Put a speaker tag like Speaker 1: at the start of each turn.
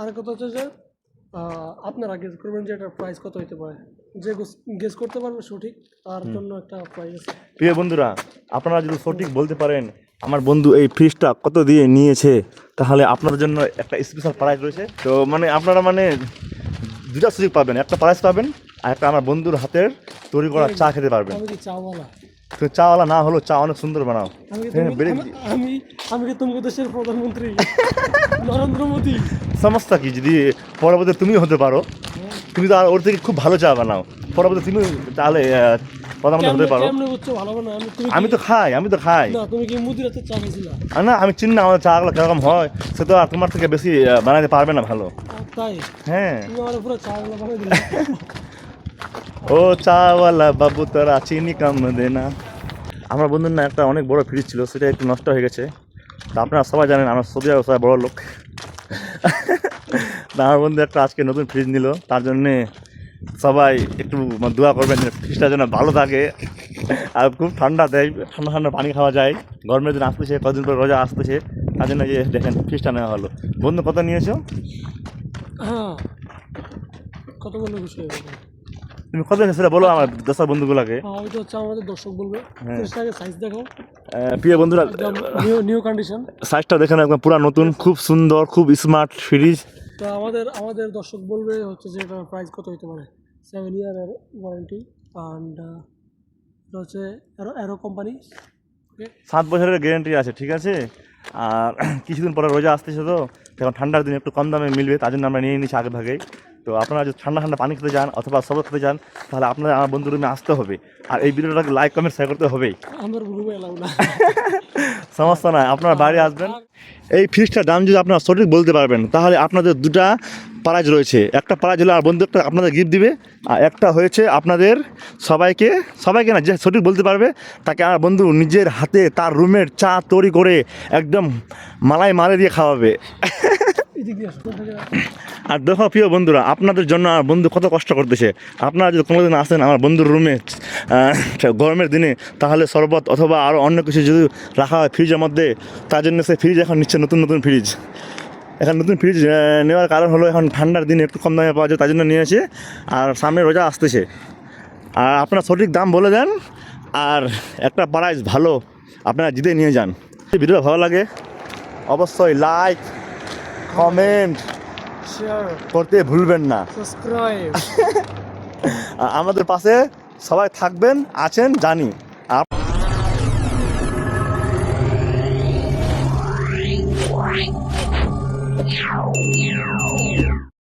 Speaker 1: আর কথা হচ্ছে যে আপনারা গেস করবেন যে এটার প্রাইস কত হতে পারে। যে গেস করতে পারবে সঠিক তার জন্য একটা প্রাইস আছে।
Speaker 2: প্রিয় বন্ধুরা আপনারা যদি সঠিক বলতে পারেন আমার বন্ধু এই ফ্রিজটা কত দিয়ে নিয়েছে তাহলে আপনাদের জন্য একটা স্পেশাল প্রাইজ রয়েছে। তো মানে আপনারা মানে দুটা সুযোগ পাবেন একটা প্রাইজ পাবেন আর একটা আমার বন্ধুর হাতের তৈরি করা চা খেতে পারবেন।
Speaker 1: চাওয়ালা
Speaker 2: তো চাওয়ালা না হলেও চা অনেক সুন্দর বানাও।
Speaker 1: আমি
Speaker 2: হ্যাঁ,
Speaker 1: আমি- কি দেশের প্রধানমন্ত্রী? নরেন্দ্র মোদী।
Speaker 2: সমস্যা কি যদি পরবর্তী তুমি হতে পারো? তুমি তো আর ওর থেকে খুব ভালো চা বানাও। পরবর্তী তুমি তাহলে প্রধানমন্ত্রী হতে পারো।
Speaker 1: আমি
Speaker 2: তো খাই আমি তো খাই।
Speaker 1: না তুমি কি মুদির হাতে চা খাইছিলা
Speaker 2: না আমি চিনি না আমার চাগুলো কীরকম হয় সে তো আর তোমার থেকে বেশি বানাতে পারবে না ভালো।
Speaker 1: তাই?
Speaker 2: হ্যাঁ। ও চাওয়ালা বাবু, তোরা চিনি কম দেনা আমার বন্ধুর না, একটা অনেক বড় ফ্রিজ ছিল, সেটা একটু নষ্ট হয়ে গেছে। তা আপনারা সবাই জানেন, আমার সবজি ব্যবসায় বড় লোক। আমার বন্ধু একটা আজকে নতুন ফ্রিজ নিল, তার জন্যে সবাই একটু দোয়া করবেন ফ্রিজটা যেন ভালো থাকে। আর খুব ঠান্ডা দেয়, ঠান্ডা ঠান্ডা পানি খাওয়া যায়। গরমের দিন আসতেছে, কদিন পর রোজা আসতেছে, তার জন্য যে দেখেন, ফ্রিজটা নেওয়া হলো। বন্ধু, কত নিয়েছো?
Speaker 1: হ্যাঁ কতগুলো বিষয় হবে
Speaker 2: তুমি কত সেটা বলো আমার দশটা বন্ধুগুলোকে?
Speaker 1: হ্যাঁ ওইটা হচ্ছে আমাদের দর্শক বলবে।
Speaker 2: হ্যাঁ।
Speaker 1: সাইজ
Speaker 2: আহ, প্রিয় বন্ধুরা
Speaker 1: নিউ নিউ কন্ডিশন
Speaker 2: সাইজটা দেখেন একদম পুরো নতুন খুব সুন্দর খুব স্মার্ট ফ্রিজ
Speaker 1: তো আমাদের আমাদের দর্শক বলবে হচ্ছে যে এটার প্রাইস কত হতে পারে? সেভেন ইয়ার ওয়ারেন্টি অ্যান্ড এটা হচ্ছে অ্যারো অ্যারো কোম্পানি
Speaker 2: সাত বছরের গ্যারেন্টি আছে ঠিক আছে? আর কিছুদিন পরে রোজা আসতেছে তো এখন ঠান্ডার দিনে একটু কম দামে মিলবে তার জন্য আমরা নিয়ে নিচ্ছি আগে ভাগেই। তো আপনারা যদি ঠান্ডা ঠান্ডা পানি খেতে যান অথবা সবর খেতে যান তাহলে আপনাদের আমার বন্ধু রুমে আসতে হবে। আর এই ভিডিওটাকে লাইক কমেন্ট শেয়ার করতে
Speaker 1: না।
Speaker 2: সমস্যা নাই আপনারা বাইরে আসবেন। এই ফ্রিজটার দাম যদি আপনারা সঠিক বলতে পারবেন তাহলে আপনাদের দুটা প্রাইজ রয়েছে। একটা প্রাইজ হলে আর বন্ধু একটা আপনাদের গিফট দিবে আর একটা হয়েছে আপনাদের সবাইকে সবাইকে না যে সঠিক বলতে পারবে তাকে আমার বন্ধু নিজের হাতে তার রুমের চা তৈরি করে একদম মালাই মারে দিয়ে খাওয়াবে। আর দেখো প্রিয় বন্ধুরা, আপনাদের জন্য আমার বন্ধু কত কষ্ট করতেছে। আপনারা যদি কোনোদিন আসেন আমার বন্ধুর রুমে গরমের দিনে, তাহলে শরবত অথবা আরও অন্য কিছু যদি রাখা হয় ফ্রিজের মধ্যে, তার জন্য সে ফ্রিজ এখন নিচ্ছে নতুন নতুন ফ্রিজ এখন নতুন ফ্রিজ নেওয়ার কারণ হলো এখন ঠান্ডার দিনে একটু কম দামে পাওয়া যায়, তার জন্য নিয়েছে আর সামনে রোজা আসতেছে। আর আপনার সঠিক দাম বলে দেন, আর একটা প্রাইস ভালো, আপনারা জিতে নিয়ে যান। ভিডিওটা ভালো লাগে, অবশ্যই লাইক কমেন্ট করতে ভুলবেন না আমাদের পাশে সবাই থাকবেন আছেন জানি.